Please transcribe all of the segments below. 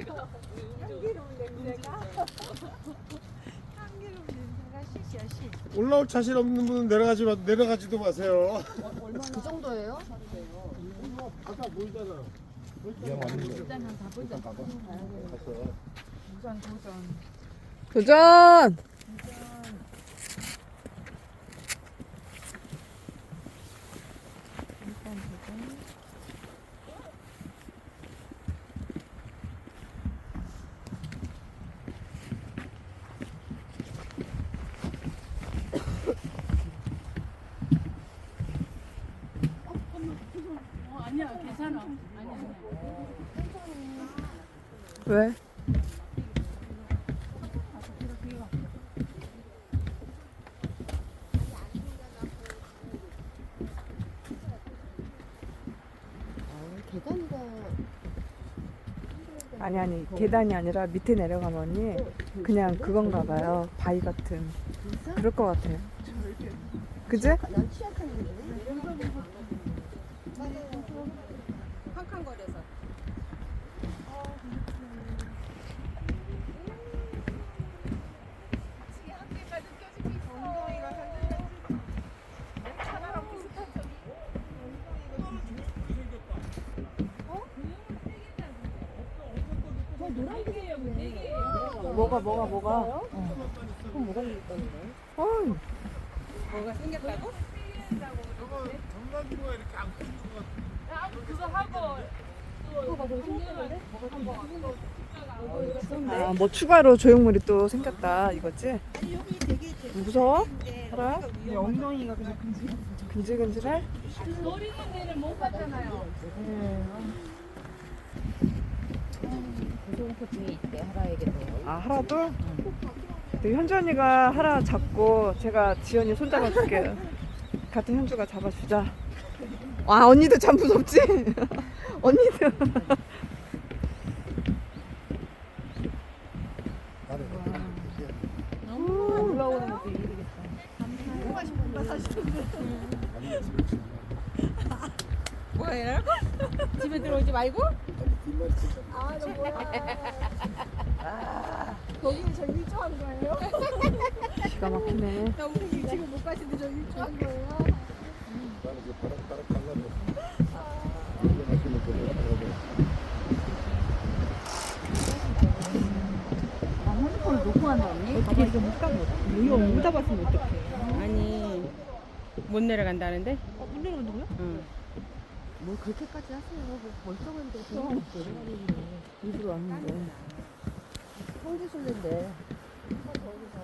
향기로운 냄새가 향기로운 냄새가 시시야 시. 올라올 자신 없는 분은 내려가지 마, 내려가지도 마세요. 그 정도예요? 아까 보이잖아. 일단 한 가보자. 도전 도전. 도전! 일단 도전. 괜찮아. 왜? 아니 아니 계단이 아니라 밑에 내려가면이 그냥 그건가 봐요 바위 같은 그럴 것 같아요 그지? 난 취약한 건 데. 캄캄거려서. 뭐가 뭐가 뭐가 그럼 뭐가? 어이, 뭐가 생겼다고? 저거 정강기로가 이렇게 안 끊는 것 신기한데? 아, 뭐 추가로 조형물이 또 생겼다 이거지? 무서워? 알아? 엉덩이가 그냥 근질. 근질근질해? 노리는 데는 못 있대 하라에게도. 아 하라도? 네, 현주 언니가 하라 잡고 제가 지연이 손 잡아줄게요 같은 현주가 잡아주자 아 언니도 참 무섭지? 언니도 올라오는 것도 일이겠다. 뭐야? 집에 들어오지 말고? 거기는 저 일조한 거예요? 기가 막히네 나 우리 지금 못 가시는데 저 일조한 거예요? 못못 아니 못 내려간다는데? 어, 못 내려간다고요? 응. 뭘 그렇게까지 하세요? 뭐 벌써 그냥 일부러 왔는데 성지순례인데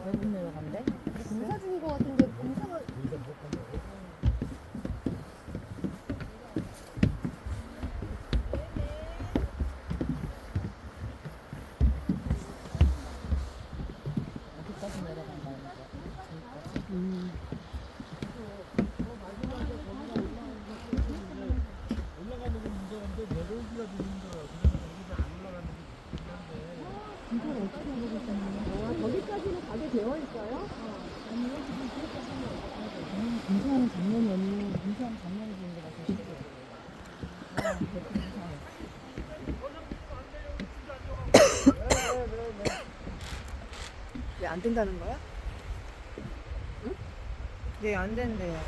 왜 못 내려간대? 공사 중인 것 같은데 공사가 가게 되어 있어요? 공사하는 장면이 언니 공사하는 장면이 보는 거 같아요. 왜안 된다는 거야? 응? 네 안 된대요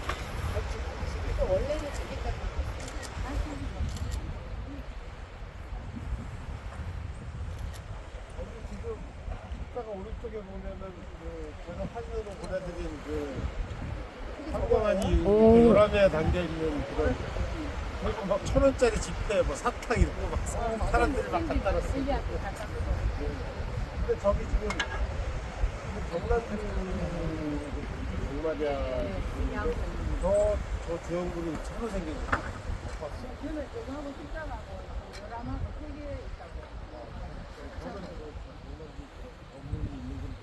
아까 오른쪽에 보면은 그 제가 사진으로 보내드린 그 상관한이 오. 요람에 담겨 있는 그런 그리고 막천 원짜리 지폐 뭐 사탕 이런 거막 사람들이 막 갖다 놨어. 근데 저기 지금 경남들 정말이야 저저 지원군이 새로 생긴 거. 저는 요거하고 숫자하고 요람하고 세개 있다고.